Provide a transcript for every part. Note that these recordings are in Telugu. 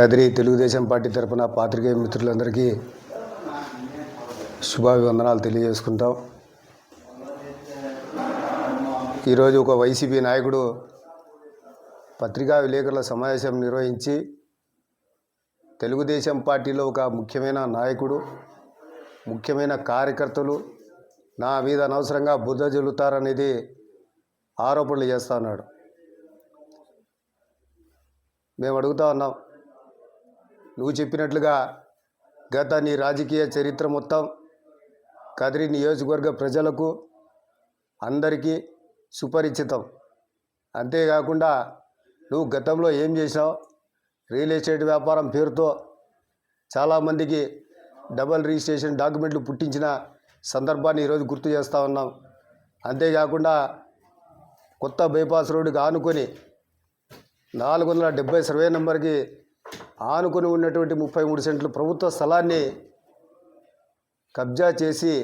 కదిరి తెలుగుదేశం పార్టీ తరపున పాత్రికేయ మిత్రులందరికీ శుభాభివందనాలు తెలియజేసుకుంటాం. ఈరోజు ఒక వైసీపీ నాయకుడు పత్రికా విలేకరుల సమావేశం నిర్వహించి తెలుగుదేశం పార్టీలో ఒక ముఖ్యమైన నాయకుడు ముఖ్యమైన కార్యకర్తలు నా మీద అనవసరంగా బుద్ధ జల్లుతారనేది ఆరోపణలు చేస్తా ఉన్నాడు. మేము అడుగుతా ఉన్నాం నువ్వు చెప్పినట్లుగా గత నీ రాజకీయ చరిత్ర మొత్తం కదిరి నియోజకవర్గ ప్రజలకు అందరికీ సుపరిచితం. అంతేకాకుండా నువ్వు గతంలో ఏం చేసావు రియల్ ఎస్టేట్ వ్యాపారం పేరుతో చాలామందికి డబల్ రిజిస్ట్రేషన్ డాక్యుమెంట్లు పుట్టించిన సందర్భాన్ని ఈరోజు గుర్తు చేస్తూ ఉన్నాం. అంతేకాకుండా కొత్త బైపాస్ రోడ్డుకి ఆనుకొని నాలుగు వందల డెబ్బై సర్వే నెంబర్కి ఆనుకొని ఉన్నటువంటి ముప్పై మూడు సెంట్లు ప్రభుత్వ స్థలాన్ని కబ్జా చేసి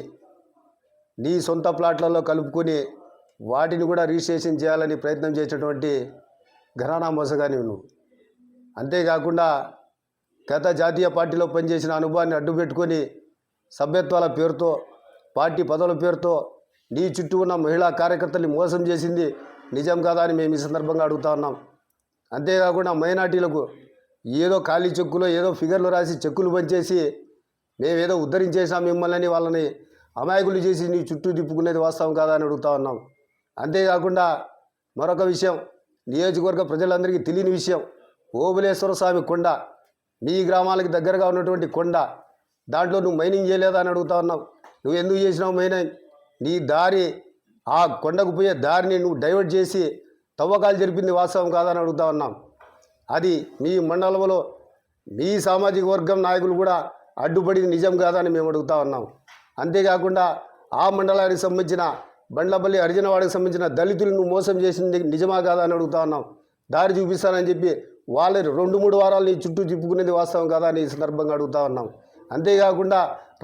నీ సొంత ప్లాట్లలో కలుపుకొని వాటిని కూడా రిజిస్ట్రేషన్ చేయాలని ప్రయత్నం చేసినటువంటి ఘరానా మోసగాని నువ్వు. అంతేకాకుండా గత జాతీయ పార్టీలో పనిచేసిన అనుభవాన్ని అడ్డుపెట్టుకొని సభ్యత్వాల పేరుతో పార్టీ పదవుల పేరుతో నీ చుట్టూ ఉన్న మహిళా కార్యకర్తల్ని మోసం చేసింది నిజం కాదా అని మేము ఈ సందర్భంగా అడుగుతా ఉన్నాం. అంతేకాకుండా మైనార్టీలకు ఏదో ఖాళీ చెక్కులో ఏదో ఫిగర్లు రాసి చెక్కులు పంచేసి మేమేదో ఉద్ధరించేసాం మిమ్మల్ని వాళ్ళని అమాయకులు చేసి నీ చుట్టూ తిప్పుకునేది వాస్తవం కాదా అని అడుగుతా ఉన్నాం. అంతేకాకుండా మరొక విషయం నియోజకవర్గ ప్రజలందరికీ తెలియని విషయం ఓబులేశ్వర స్వామి కొండ మీ గ్రామాలకు దగ్గరగా ఉన్నటువంటి కొండ దాంట్లో నువ్వు మైనింగ్ చేయలేదా అని అడుగుతా ఉన్నావు నువ్వు ఎందుకు చేసినావు మైనింగ్? నీ దారి ఆ కొండకు పోయే దారిని నువ్వు డైవర్ట్ చేసి తవ్వకాలు జరిపింది వాస్తవం కాదని అడుగుతా ఉన్నాం. అది మీ మండలంలో మీ సామాజిక వర్గం నాయకులు కూడా అడ్డుపడి నిజం కాదని మేము అడుగుతా ఉన్నాం. అంతేకాకుండా ఆ మండలానికి సంబంధించిన బండ్లపల్లి అర్జునవాడికి సంబంధించిన దళితులను మోసం చేసింది నిజమా కాదా అని అడుగుతా ఉన్నాం. దారి చూపిస్తానని చెప్పి వాళ్ళ రెండు మూడు వారాలు నీ చుట్టూ తిప్పుకునేది వాస్తవం కాదా అని ఈ సందర్భంగా అడుగుతా ఉన్నాం. అంతేకాకుండా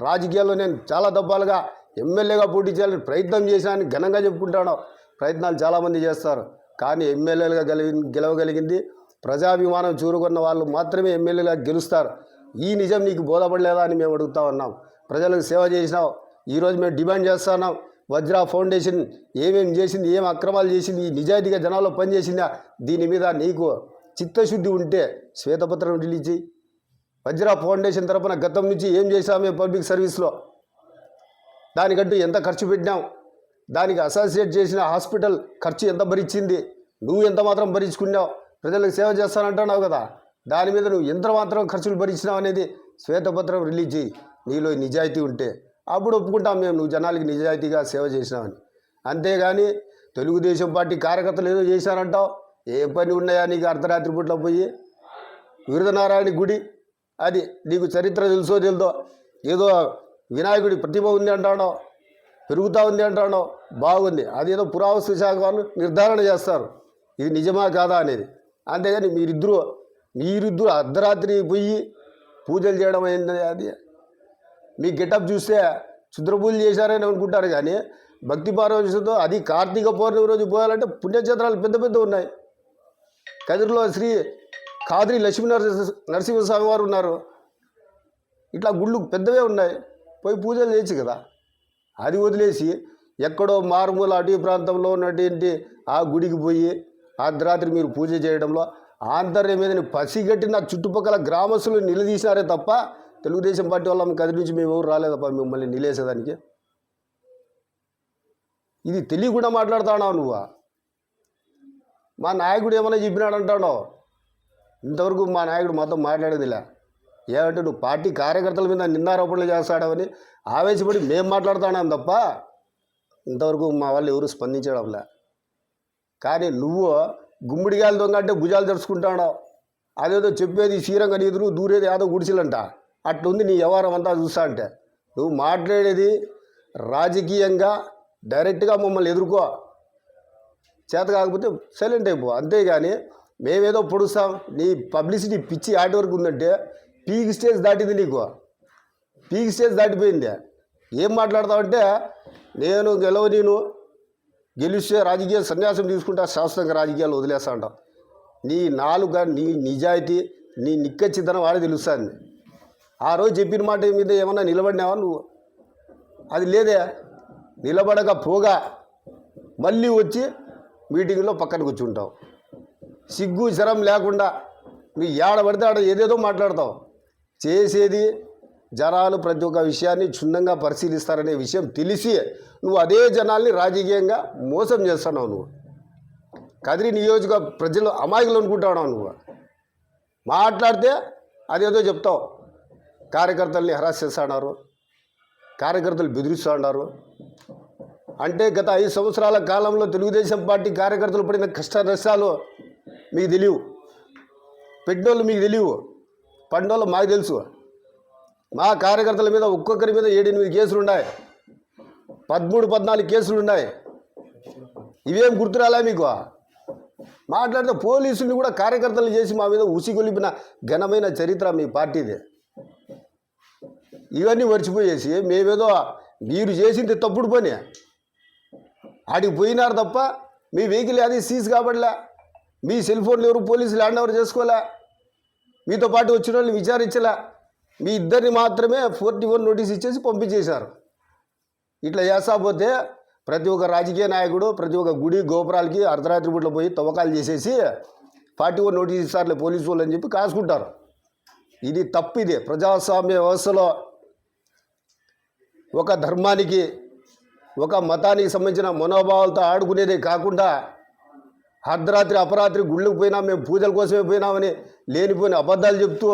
రాజకీయాల్లో నేను చాలా దబ్బాలుగా ఎమ్మెల్యేగా పోటీ చేయాలని ప్రయత్నం చేశానని ఘనంగా చెప్పుకుంటాను ప్రయత్నాలు చాలామంది చేస్తారు. కానీ ఎమ్మెల్యేలుగా గెలి గెలవగలిగింది ప్రజాభిమానం చూరుకున్న వాళ్ళు మాత్రమే ఎమ్మెల్యేగా గెలుస్తారు. ఈ నిజం నీకు బోధపడలేదా అని మేము అడుగుతా ఉన్నాం. ప్రజలకు సేవ చేసినావు. ఈరోజు మేము డిమాండ్ చేస్తున్నాం వజ్రా ఫౌండేషన్ ఏమేమి చేసింది ఏం అక్రమాలు చేసింది ఈ నిజాయితీగా జనాల్లో పనిచేసిందా దీని మీద నీకు చిత్తశుద్ధి ఉంటే శ్వేతపత్రం రిలీజ్ వజ్ర వజ్రా ఫౌండేషన్ తరపున గతం నుంచి ఏం చేశామే పబ్లిక్ సర్వీస్లో? దానికంటూ ఎంత ఖర్చు పెట్టినాం? దానికి అసోసియేట్ చేసిన హాస్పిటల్ ఖర్చు ఎంత భరించింది? నువ్వు ఎంత మాత్రం భరించుకున్నావు? ప్రజలకు సేవ చేస్తానంటున్నావు కదా. దాని మీద నువ్వు ఎంత మాత్రం ఖర్చులు భరించినావు అనేది శ్వేతపత్రం రిలీజ్ చేయి. నీలో నిజాయితీ ఉంటే. అప్పుడు ఒప్పుకుంటాం మేము. నువ్వు జనాలకి నిజాయితీగా సేవ చేసినావని. అంతేగాని తెలుగుదేశం పార్టీ కార్యకర్తలు ఏదో చేశారంటావు. ఏ పని ఉన్నాయా నీకు అర్ధరాత్రి పూట్ల పోయి? వీరనారాయణ గుడి. అది నీకు చరిత్ర తెలుసో తెలుదో? ఏదో వినాయకుడి ప్రతిభ ఉంది అంటాడో పెరుగుతూ ఉంది అంటాడో బాగుంది. అదేదో పురావస్తు శాఖ వాళ్ళు నిర్ధారణ చేస్తారు. ఇది నిజమా కాదా అనేది. అంతేగాని మీరిద్దరూ మీరిద్దరు అర్ధరాత్రి పోయి పూజలు చేయడం అయింది అది? మీ గెటప్ చూస్తే క్షుద్ర చేశారని అనుకుంటారు కానీ భక్తి పారవశంతో అది కార్తీక పౌర్ణమి రోజు పోయాలంటే పుణ్యక్షేత్రాలు పెద్ద పెద్ద ఉన్నాయి. కదిరిలో శ్రీ కాదిరి లక్ష్మీ నరసింహస్వామి వారు ఉన్నారు. ఇట్లా గుళ్ళు పెద్దవే ఉన్నాయి. పోయి పూజలు చేయొచ్చు కదా? అది వదిలేసి ఎక్కడో మారుమూల అటవీ ప్రాంతంలో ఉన్నటువంటి ఆ గుడికి పోయి అర్ధరాత్రి మీరు పూజ చేయడంలో ఆంతర్యం పసిగట్టి నా చుట్టుపక్కల గ్రామస్తులు నిలదీసినారే తప్ప తెలుగుదేశం పార్టీ వాళ్ళ కదిరి నుంచి మేము ఎవరు రాలేదప్ప మిమ్మల్ని నిలేసేదానికి. ఇది తెలియకుండా మాట్లాడుతున్నావు నువ్వు. మా నాయకుడు ఏమైనా చెప్పినాడు అంటాడో ఇంతవరకు మా నాయకుడు మొత్తం మాట్లాడేదిలే. ఏమంటే నువ్వు పార్టీ కార్యకర్తల మీద నిందారోపణలు చేస్తాడవని ఆవేశపడి మేము మాట్లాడుతున్నాం తప్ప ఇంతవరకు మా వాళ్ళు ఎవరు స్పందించడంలే. కానీ నువ్వు గుమ్మిడిగాయలు దొంగ అంటే భుజాలు తెరుచుకుంటాడో అదేదో చెప్పేది శ్రీరంగ నీదురు దూరేది యాదో గుడిసెలంట. అట్లుంది నీ వ్యవహారం అంతా చూస్తా అంటే. నువ్వు మాట్లాడేది రాజకీయంగా డైరెక్ట్గా మమ్మల్ని ఎదుర్కో. చేత కాకపోతే సైలెంట్ అయిపో. అంతేగాని మేమేదో పొడుస్తాం. నీ పబ్లిసిటీ పిచ్చి ఆటి వరకు ఉందంటే పీక్ స్టేజ్ దాటింది నీకు. పీక్ స్టేజ్ దాటిపోయింది. ఏం మాట్లాడతావంటే నేను గెలవ నేను గెలిస్తే రాజకీయ సన్యాసం తీసుకుంటా శాశ్వతంగా రాజకీయాలు వదిలేస్తా అంటావు. నీ నాలుక నీ నిజాయితీ నీ నిక్కచ్చితనం వాడే తెలుస్తుంది. ఆ రోజు చెప్పిన మాట మీద ఏమన్నా నిలబడినావా నువ్వు? అది లేదే. నిలబడక పోగా మళ్ళీ వచ్చి మీటింగ్లో పక్కన కూర్చుంటావు. సిగ్గు శరం లేకుండా నువ్వు ఏడబడితే ఆడ ఏదేదో మాట్లాడతావు. చేసేది జనాలు ప్రతి ఒక్క విషయాన్ని క్షుణ్ణంగా పరిశీలిస్తారనే విషయం తెలిసి నువ్వు అదే జనాల్ని రాజకీయంగా మోసం చేస్తున్నావు నువ్వు. కదిరి నియోజక ప్రజలు అమాయకులు అనుకుంటావు నువ్వు. మాట్లాడితే అదేదో చెప్తావు. కార్యకర్తల్ని హరాస్ చేస్తున్నారు. కార్యకర్తలు బెదిరిస్తున్నారు. అంటే గత ఐదు సంవత్సరాల కాలంలో తెలుగుదేశం పార్టీ కార్యకర్తలు పడిన కష్ట నష్టాలు మీకు తెలియవు. పెట్టినోళ్ళు మీకు తెలియవు. పడినోళ్ళు మాకు తెలుసు. మా కార్యకర్తల మీద ఒక్కొక్కరి మీద ఏడెనిమిది కేసులు ఉన్నాయి పదమూడు పద్నాలుగు కేసులు ఉన్నాయి ఇవేం గుర్తురాలా మీకు? మాట్లాడితే పోలీసుల్ని కూడా కార్యకర్తలు చేసి మా మీద ఉసిగొలిపిన ఘనమైన చరిత్ర మీ పార్టీది. ఇవన్నీ మర్చిపోయేసి మేమేదో మీరు చేసింది తప్పుడు పని. ఆడికి పోయినారు తప్ప మీ వెహికల్ అది సీజ్ కాబట్లే మీ సెల్ ఫోన్లు ఎవరు పోలీసులు హ్యాండ్ ఓవర్ చేసుకోలే మీతో పాటు వచ్చిన వాళ్ళని విచారించలే? మీ ఇద్దరిని మాత్రమే ఫోర్టీ వన్ నోటీస్ ఇచ్చేసి పంపించేశారు. ఇట్లా చేస్తాపోతే ప్రతి ఒక్క రాజకీయ నాయకుడు ప్రతి ఒక్క గుడి గోపురాలకి అర్ధరాత్రి పూటలో పోయి తవ్వకాలు చేసేసి ఫార్టీ వన్ నోటీస్ ఇస్తారులే పోలీసు వాళ్ళు అని చెప్పి కాసుకుంటారు. ఇది తప్పు ఇది ప్రజాస్వామ్య వ్యవస్థలో ఒక ధర్మానికి ఒక మతానికి సంబంధించిన మనోభావాలతో ఆడుకునేదే కాకుండా అర్ధరాత్రి అపరాత్రి గుళ్ళకు పోయినా మేము పూజల కోసమే పోయినామని లేనిపోయిన అబద్ధాలు చెప్తూ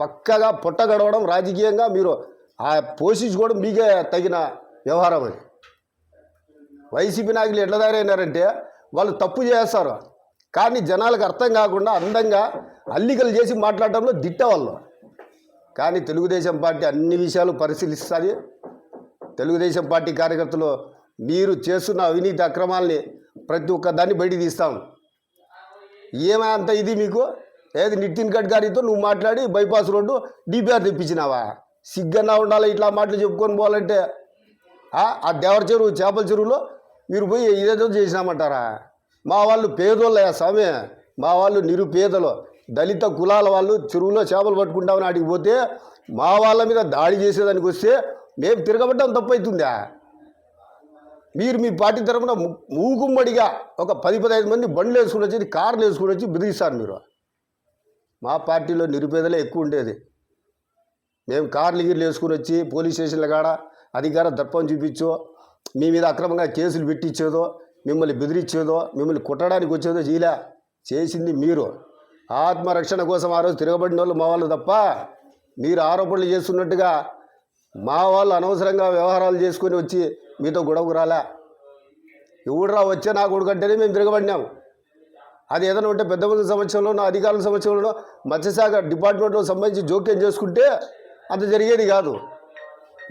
పక్కగా పొట్ట గడవడం రాజకీయంగా మీరు ఆ పోషించుకోవడం మీకే తగిన వ్యవహారం అది. వైసీపీ నాయకులు ఎట్లా తయారైనారంటే వాళ్ళు తప్పు చేస్తారు. కానీ జనాలకు అర్థం కాకుండా అందంగా అల్లికలు చేసి మాట్లాడటంలో దిట్ట వాళ్ళు కానీ తెలుగుదేశం పార్టీ అన్ని విషయాలు పరిశీలిస్తుంది. తెలుగుదేశం పార్టీ కార్యకర్తలు మీరు చేస్తున్న అవినీతి అక్రమాల్ని ప్రతి ఒక్క దాన్ని బయటికి తీస్తాం. ఏమై అంత ఇది మీకు? ఏది నితిన్ గడ్కరీతో నువ్వు మాట్లాడి బైపాస్ రోడ్డు డిపిఆర్ తెప్పించినావా? సిగ్గన్నా ఉండాలి ఇట్లా మాటలు చెప్పుకొని పోవాలంటే. ఆ దేవర చెరువు చేపల చెరువులో మీరు పోయి ఇదేదో చేసినామంటారా? మా వాళ్ళు పేదోళ్ళయా స్వామి. మా వాళ్ళు నిరుపేదలు. దళిత కులాల వాళ్ళు చెరువులో చేపలు పట్టుకుంటామని ఆడికి పోతే మా వాళ్ళ మీద దాడి చేసేదానికి వస్తే మేము తిరగబడ్డం తప్పవుతుందా మీరు మీ పార్టీ తరపున మూకుమ్మడిగా ఒక పది పదహైదు మంది బండ్లు వేసుకుని వచ్చి కార్లు వేసుకుని వచ్చి బెదిరిస్తారు మీరు. మా పార్టీలో నిరుపేదలే ఎక్కువ ఉండేది. మేము కార్లు గీర్లు వేసుకుని వచ్చి పోలీస్ స్టేషన్ల కాడ అధికార దర్పం చూపించో మీ మీద అక్రమంగా కేసులు పెట్టించేదో మిమ్మల్ని బెదిరించేదో మిమ్మల్ని కుట్టడానికి వచ్చేదో చేయలే. చేసింది మీరు. ఆత్మరక్షణ కోసం ఆ రోజు తిరగబడిన వాళ్ళు మా వాళ్ళు తప్ప మీరు ఆరోపణలు చేస్తున్నట్టుగా మా వాళ్ళు అనవసరంగా వ్యవహారాలు చేసుకొని వచ్చి మీతో గొడవకు రాలే. ఎవడురా వచ్చే నా కొడుకంటేనే మేము తిరగబడినాము అది ఏదైనా ఉంటే పెద్ద మంది సంవత్సరంలోనో అధికారుల సంవత్సరంలోనో మత్స్యశాఖ డిపార్ట్మెంట్లో సంబంధించి జోక్యం చేసుకుంటే అంత జరిగేది కాదు.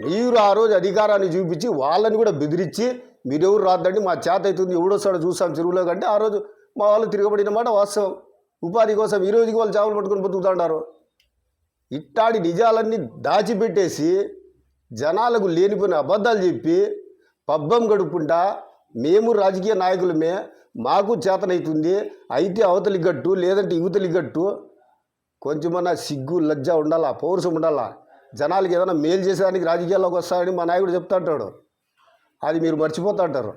మీరు ఆ రోజు అధికారాన్ని చూపించి వాళ్ళని కూడా బెదిరించి మీరెవరు రాద్దండి మా చేత అవుతుంది ఎవడొస్తాడో చూస్తాం చెరువులో కంటే ఆ రోజు మా వాళ్ళు తిరగబడిన మాట వాస్తవం. ఉపాధి కోసం ఈ రోజుకి వాళ్ళు చేపలు పట్టుకొని బతుకుతుంటారు ఇట్టాడి నిజాలన్నీ దాచిపెట్టేసి జనాలకు లేనిపోయిన అబద్ధాలు చెప్పి పబ్బం గడుపుకుంటా మేము రాజకీయ నాయకులమే మాకు చేతనవుతుంది అయితే అవతలి గట్టు లేదంటే యువతలి గట్టు. కొంచెమన్నా సిగ్గు లజ్జ ఉండాలా పౌరుషం ఉండాలా? జనాలకి ఏదైనా మేలు చేసేదానికి రాజకీయాల్లోకి వస్తారని మా నాయకుడు చెప్తా అంటాడు. అది మీరు మర్చిపోతా అంటారు.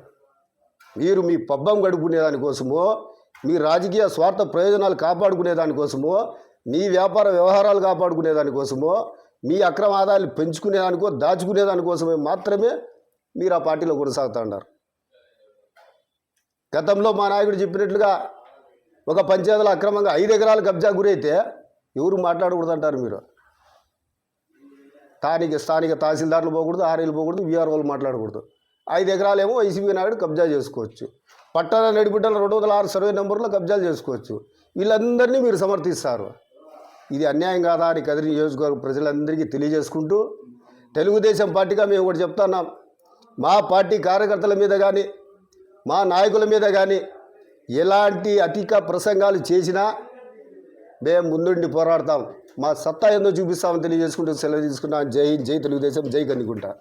మీరు మీ పబ్బం గడుపుకునే దానికోసమో మీ రాజకీయ స్వార్థ ప్రయోజనాలు కాపాడుకునే దానికోసమో మీ వ్యాపార వ్యవహారాలు కాపాడుకునే దానికోసమో మీ అక్రమ ఆదాయాలు పెంచుకునే దానికో దాచుకునే దానికోసమే మాత్రమే మీరు ఆ పార్టీలో కొనసాగుతూ ఉంటారు గతంలో మా నాయకుడు చెప్పినట్లుగా ఒక పంచాయతీలో అక్రమంగా ఐదు ఎకరాలు కబ్జా గురైతే ఎవరు మాట్లాడకూడదు అంటారు మీరు. స్థానిక స్థానిక తహసీల్దారులు పోకూడదు ఆర్ఏలు పోకూడదు వీఆర్ఓలు మాట్లాడకూడదు. ఐదు ఎకరాలేమో వైసీపీ నాయుడు కబ్జా చేసుకోవచ్చు. పట్టణ నడిపిట్టల రెండు వందల ఆరు సర్వే నెంబర్లో కబ్జాలు చేసుకోవచ్చు. వీళ్ళందరినీ మీరు సమర్థిస్తారు. ఇది అన్యాయం కాదా అని కదిరి నియోజకవర్గ ప్రజలందరికీ తెలియజేసుకుంటూ తెలుగుదేశం పార్టీగా మేము ఒకటి చెప్తున్నాం మా పార్టీ కార్యకర్తల మీద కానీ మా నాయకుల మీద కానీ ఎలాంటి అధిక ప్రసంగాలు చేసినా మేము ముందుండి పోరాడతాం. మా సత్తా ఏందో చూపిస్తామని తెలియజేసుకుంటూ సెలవు తీసుకున్నాం జై జై తెలుగుదేశం జై కన్నికుంటా